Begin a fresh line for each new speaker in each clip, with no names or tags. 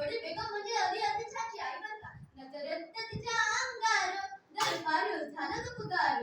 थोडी बेगम म्हणजे अली आदिलशाहची आई बरं का नजरेत तिच्या अंगार दरबार झाला तो पुकार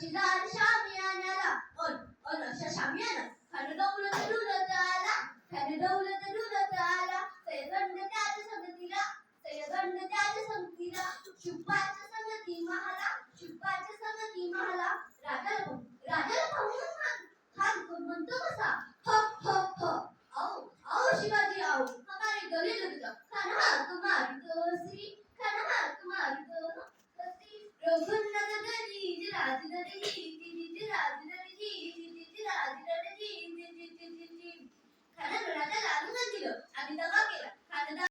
举个手。